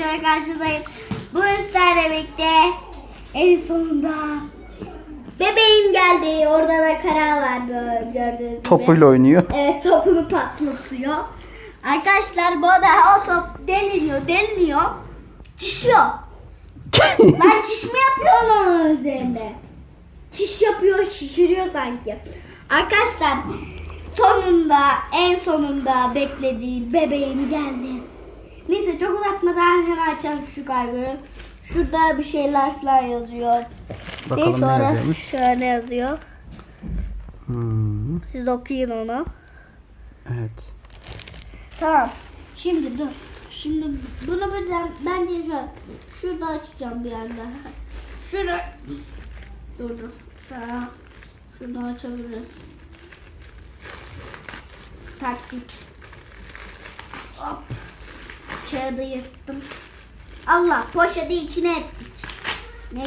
videoya karşınızdayım. Bu sizlerle birlikte en sonunda bebeğim geldi. Orada da kara var böyle gördüğünüz gibi. Topuyla oynuyor. Evet topunu patlatıyor. Arkadaşlar bu arada o top deliniyor deliniyor. Çişiyor. Lan çiş mi yapıyor onun üzerinde? Çiş yapıyor şişiriyor sanki. Arkadaşlar sonunda en sonunda beklediğim bebeğim geldi. Neyse çok uzatmadan hemen açalım şu kargoyu. Şurada bir şeyler falan yazıyor. Bakalım Neyse ne yazıyormuş. Şöyle yazıyor. Hmm, Siz okuyun onu. evet. Tamam. Şimdi dur. Şimdi bunu birden bence şöyle şurada açacağım bir anda. Şunu dur dur. Tamam. Şunu açabiliriz. Taktik. Hop. Kağıdı yırttım. Allah poşeti içine ettik. Ne?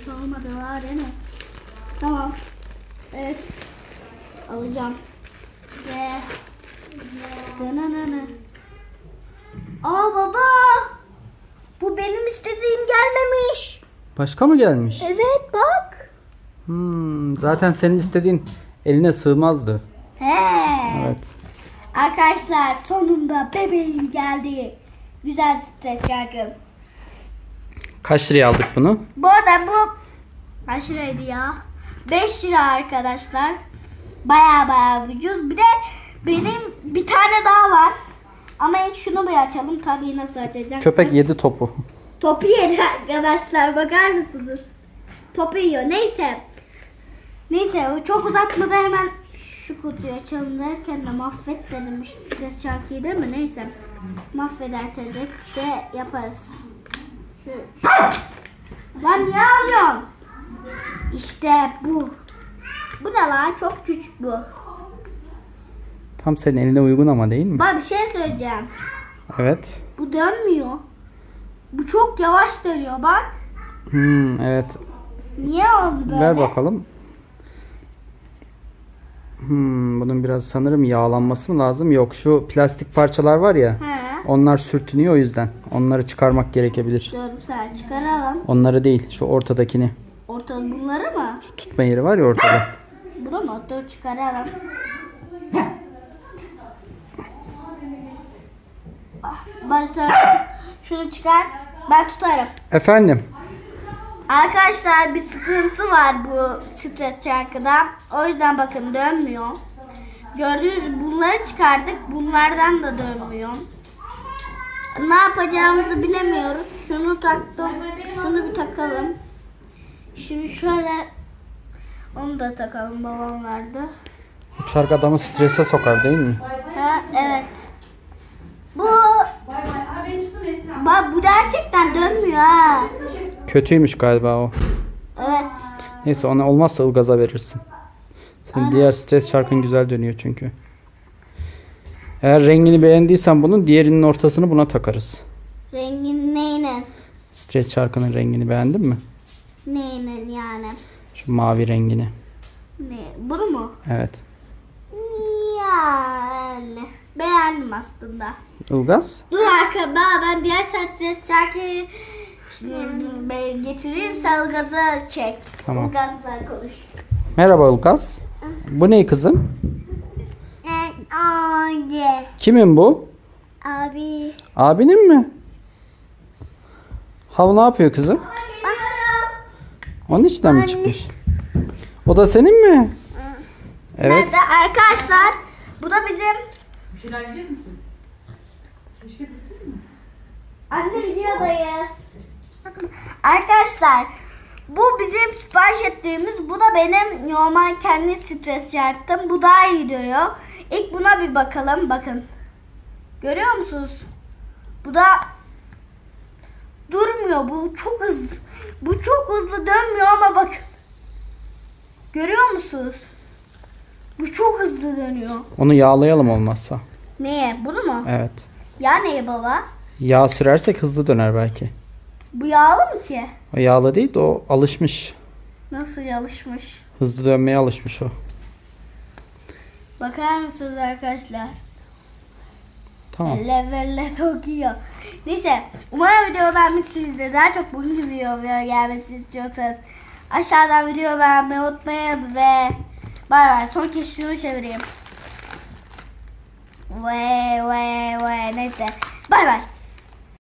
Hiç Olmadı var değil mi? Tamam. Evet. Alacağım. Ve Dananana. Aa baba. Bu benim istediğim gelmemiş. Başka mı gelmiş? Evet bak. Hmm, zaten senin istediğin eline sığmazdı. Arkadaşlar sonunda bebeğim geldi. Güzel stres şarkım. Kaç liraya aldık bunu? Bu arada bu kaç liraydı ya? 5 lira arkadaşlar. Baya baya ucuz. Bir de benim bir tane daha var. Ama ilk şunu bir açalım. Tabii nasıl açacağız? Köpek yedi topu. Topu yedi arkadaşlar bakar mısınız? Topu yiyor. Neyse. Neyse çok uzatmadan hemen şu kutuyu açalım derken de mahvetmedim işte stres şarkıyı değil mi? Neyse. Mahvedersek de yaparız. Şu... Lan niye alıyorsun? İşte bu. Bu ne lan? Çok küçük bu. Tam senin eline uygun ama değil mi? Bak bir şey söyleyeceğim. Evet. Bu dönmüyor. Bu çok yavaş dönüyor bak. Hmm, evet. Niye oldu böyle? Ver bakalım. Hmm, bunun biraz sanırım yağlanması mı lazım? Yok şu plastik parçalar var ya. He. Onlar sürtünüyor o yüzden. Onları çıkarmak gerekebilir. Diyorum sen çıkaralım. Onları değil şu ortadakini. Ortada bunları mı? Tutma yeri var ya ortada. Bunu mu? Dur çıkaralım. Ah, Başta şunu çıkar. Ben tutarım. Efendim. Arkadaşlar bir sıkıntı var bu stres şarkıda. O yüzden bakın dönmüyor. Gördüğünüz gibi bunları çıkardık. Bunlardan da dönmüyor. Ne yapacağımızı bilemiyoruz. Şunu taktım. Şunu bir takalım. Şimdi şöyle onu da takalım babam verdi. Bu çark adamı strese sokar değil mi? Ha, evet. Bu Bak bu gerçekten. Kötüymüş galiba o. Evet. Neyse ona olmazsa Ilgaz'a verirsin. Senin diğer stres çarkın güzel dönüyor çünkü. Eğer rengini beğendiysen bunun diğerinin ortasını buna takarız. Rengin neyle? Stres çarkının rengini beğendin mi? Neyle yani? Şu mavi rengini. Ne? Bunu mu? Evet. Yani beğendim aslında. Ilgaz? Dur arka ben, diğer stres şarkıyı ben getireyim sen gazı çek. Tamam. Gazla konuş. Merhaba Ilgaz. Bu ne kızım? Abi. Kimin bu? Abi. Abinin mi? Hav ne yapıyor kızım? Onun içinden mi çıkmış? O da senin mi? Evet. Nerede arkadaşlar? Bu da bizim Bir şeyler yiyecek misin? Keşke mı? Anne videodayız. Bakın arkadaşlar bu bizim sipariş ettiğimiz bu da benim normal kendi stres yarattım. Bu daha iyi duruyor. İlk buna bir bakalım. Bakın. Görüyor musunuz? Bu da durmuyor. Bu çok hızlı. Bu çok hızlı dönmüyor ama bakın. Görüyor musunuz? Bu çok hızlı dönüyor. Onu yağlayalım olmazsa. Neye? Bunu mu? Evet. Ya neye baba? Yağ sürersek hızlı döner belki. Bu yağlı mı ki? O yağlı değil de o alışmış. Nasıl çalışmış? Hızlı dönmeye alışmış o. Bakar mısınız arkadaşlar? Tamam. Elle elle Tokyo. Neyse umarım video beğenmişsinizdir. Daha çok bu gibi video gelmesini istiyorsanız aşağıdan video beğenmeyi unutmayın ve bay bay. Son kez şunu çevireyim. Ve ve ve neyse. Bay bay.